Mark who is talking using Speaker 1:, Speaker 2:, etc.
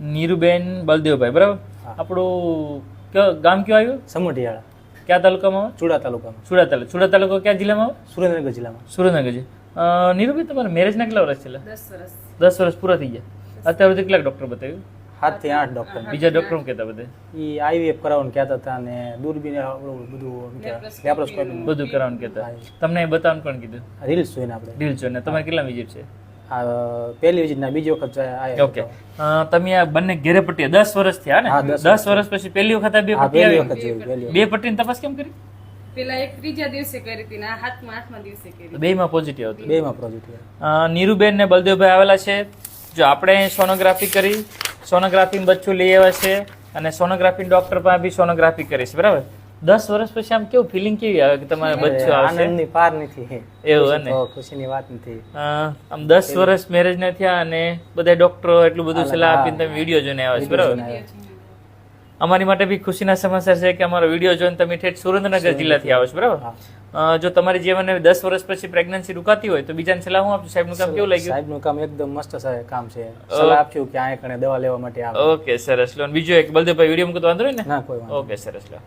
Speaker 1: નીરુબેન બલદેવભાઈ બરાબર? આપણું કયો ગામ કયું આવ્યું?
Speaker 2: સમઢિયાળા
Speaker 1: કયા તાલુકામાં?
Speaker 2: ચુડા તાલુકામાં.
Speaker 1: ચુડા તાલુકા. ચુડા તાલુકો કયા જિલ્લામાં? આવે
Speaker 2: સુરેન્દ્રનગર જિલ્લામાં.
Speaker 1: સુરેન્દ્રનગર છે અ, નીરુભાઈ તમારા મેરેજના કેટલા વર્ષ છેલ્લા?
Speaker 3: દસ વર્ષ.
Speaker 1: દસ વર્ષ પૂરા થઈ ગયા. અત્યાર સુધી કેટલાક ડૉક્ટર બતાવ્યું?
Speaker 2: સાતથી આઠ ડોક્ટર
Speaker 1: બીજા ડૉક્ટર કહેતા બધે.
Speaker 2: એ આઈવીએફ કરાવવાનું કહેતા હતા અને દૂરબીન બધું લેપ્રોસ્કોપી
Speaker 1: બધું કરાવવાનું કહેતા. તમને બતાવવાનું કોણ કીધું?
Speaker 2: રીલ્સ જોઈને આપણે.
Speaker 1: રીલ્સ જોઈને. તમારે કેટલા વિઝિટ છે?
Speaker 2: પહેલી વિઝિટના બીજી વખત
Speaker 1: ઓકે તમે આ બંને ઘેરે પટ્ટી દસ વર્ષ થયા ને?
Speaker 2: દસ
Speaker 1: વર્ષ પછી પહેલી વખત આ બે પટ્ટી આવી? બે પટ્ટીની તપાસ કેમ કરી?
Speaker 3: પેલા એક ત્રીજા દિવસે કરી હતી ને હાથમાં આઠમા દિવસે કરી.
Speaker 1: બે માં પોઝિટિવ હતું.
Speaker 2: બે માં પ્રોજેક્ટ
Speaker 1: નીરુબેન ને બલદેવભાઈ આવેલા છે. જો આપણે સોનોગ્રાફી કરી સોનોગ્રાફી બચ્ચું લઈ આવ્યા છે અને સોનોગ્રાફી ડોક્ટર પાસે બી સોનોગ્રાફી કરી છે બરાબર? દસ વર્ષ પછી આમ કેવું ફિલિંગ કેવી આવે કે તમારે બચ્ચું આવશે?
Speaker 2: આનંદની પાર નથી
Speaker 1: એવું ને
Speaker 2: ખુશીની વાત નથી.
Speaker 1: આમ દસ વર્ષ મેરેજ ના થયા અને બધા ડોક્ટરો એટલું બધું સલાહ આપીને તમે વીડિયો જોઈને આવ્યા છો બરાબર? અમારી માટે બી ખુશીના સમાચાર છે કે અમારો વીડિયો જોઈને તમે ઠેઠ સુરેન્દ્રનગર જિલ્લાથી આવો છો બરાબર? જો તમારી જીવનને દસ વર્ષ પછી પ્રેગ્નન્સી રૂકાતી હોય તો બીજાને સલાહ હું આપું? સાહેબનું કામ કેવું લાગ્યું?
Speaker 2: સાહેબનું કામ એકદમ મસ્ત કામ છે. સલાહ આપ્યું કે આ કણે દવા લેવા માટે આવે.
Speaker 1: ઓકે સરસ. લો બીજો એક બલદેવભાઈ વીડિયો મૂકતો વાંધો ને? ઓકે સરસ. લો.